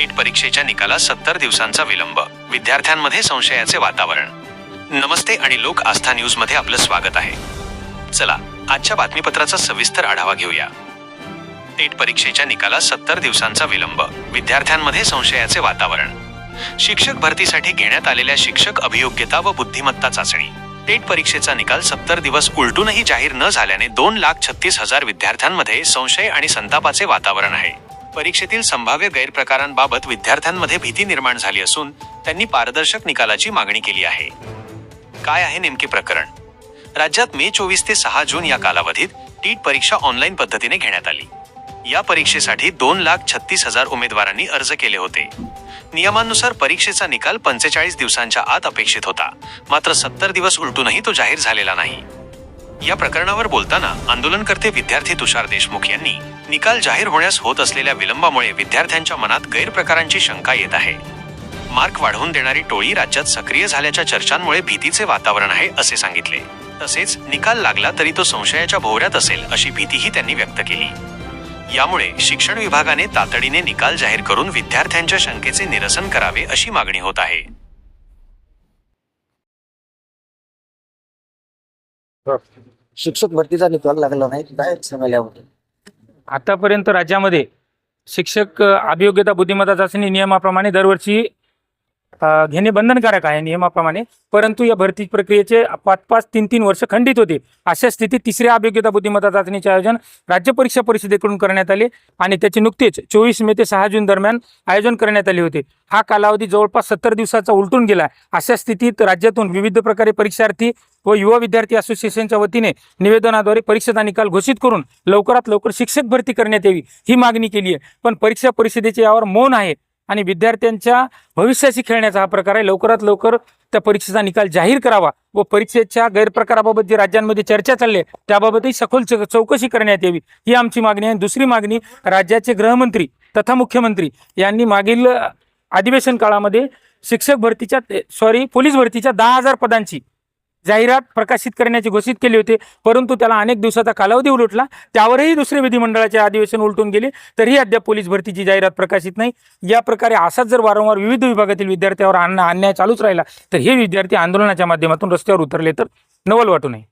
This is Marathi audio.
टेट परीक्षेच्या निकालात सत्तर दिवसांचा विलंब. विद्यार्थ्यांमध्ये संशयाचे वातावरण. नमस्ते आणि लोक आस्था न्यूजमध्ये आपलं स्वागत आहे. चला आजच्या बातमीपत्राचा सविस्तर आढावा घेऊया. टेट परीक्षेच्या निकालात सत्तर दिवसांचा विलंब. विद्यार्थ्यांमध्ये संशयाचे वातावरण. शिक्षक भरतीसाठी घेण्यात आलेल्या शिक्षक अभियोग्यता व बुद्धिमत्ता चाचणी. टेट परीक्षेचा निकाल सत्तर दिवस उलटूनही जाहीर न झाल्याने दोन लाख छत्तीस हजार विद्यार्थ्यांमध्ये संशय आणि संतापाचे वातावरण आहे. परीक्षेतील संभाव्य गैरप्रकारांबाबत विद्यार्थ्यांमध्ये भीती निर्माण झाली असून त्यांनी पारदर्शक निकालाची मागणी केली आहे. काय आहे नेमके प्रकरण? राज्यात मे चोवीस ते सहा जून या कालावधीत टीट परीक्षा ऑनलाईन पद्धतीने घेण्यात आली. या परीक्षेसाठी दोन लाख छत्तीस हजार उमेदवारांनी अर्ज केले होते. नियमानुसार परीक्षेचा निकाल पंचेचाळीस दिवसांच्या आत अपेक्षित होता. मात्र सत्तर दिवस उलटूनही तो जाहीर झालेला नाही. या प्रकरणावर बोलताना आंदोलनकर्ते विद्यार्थी तुषार देशमुख यांनी निकाल जाहीर होण्यास होत असलेल्या विलंबामुळे विद्यार्थ्यांच्या मनात गैरप्रकारांची शंका येत आहे. मार्क वाढवून देणारी टोळी राज्यात सक्रिय झाल्याच्या चर्चांमुळे भीतीचे वातावरण आहे असे सांगितले. तसेच निकाल लागला तरी तो संशयाच्या भोवऱ्यात असेल अशी भीतीही त्यांनी व्यक्त केली. यामुळे शिक्षण विभागाने तातडीने निकाल जाहीर करून विद्यार्थ्यांच्या शंकेचे निरसन करावे अशी मागणी होत आहे. शिक्षक भरतीचा निकाल लागला नाही? काय सांगायला आतापर्यंत राज्यामध्ये शिक्षक अभियोग्यता बुद्धिमत्ता चाचणी नियमाप्रमाणे दरवर्षी घेणे बंधनकारक आहे नियमाप्रमाणे. परंतु या भरती प्रक्रियेचे पाच पाच तीन तीन वर्ष खंडित होते. अशा स्थितीत तिसऱ्या अभियोग्यता बुद्धिमत्ता चाचणीचे आयोजन राज्य परीक्षा परिषदेकडून करण्यात आले आणि त्याचे नुकतेच चोवीस मे ते सहा जून दरम्यान आयोजन करण्यात आले होते. हा कालावधी जवळपास सत्तर दिवसाचा उलटून गेला. अशा स्थितीत राज्यातून विविध प्रकारे परीक्षार्थी व युवा विद्यार्थी असोसिएशनच्या वतीने निवेदनाद्वारे परीक्षेचा निकाल घोषित करून लवकरात लवकर शिक्षक भरती करण्यात यावी ही मागणी केली आहे. पण परीक्षा परिषदेचे यावर मौन आहे. आणि विद्यार्थ्यांच्या भविष्याशी खेळण्याचा हा प्रकार आहे. लवकरात लवकर त्या परीक्षेचा निकाल जाहीर करावा व परीक्षेच्या गैरप्रकाराबाबत जी राज्यांमध्ये चर्चा चालली आहे त्याबाबतही सखोल चौकशी करण्यात यावी. ही आमची मागणी आहे. दुसरी मागणी राज्याचे गृहमंत्री तथा मुख्यमंत्री यांनी मागील अधिवेशन काळामध्ये शिक्षक भरतीच्या सॉरी पोलीस भरतीच्या दहा हजार पदांची जाहिरात प्रकाशित करण्याची घोषित केली होती. परंतु त्याला अनेक दिवसाचा कालावधी उलटला. त्यावरही दुसरे विधिमंडळाचे अधिवेशन उलटून गेले. तरीही अद्याप पोलीस भरतीची जाहिरात प्रकाशित नाही. या प्रकारे असाच जर वारंवार विविध विभागातील विद्यार्थ्यावर अन्याय अन्याय चालूच राहिला तर हे विद्यार्थी आंदोलनाच्या माध्यमातून रस्त्यावर उतरले तर नवल वाटू नये.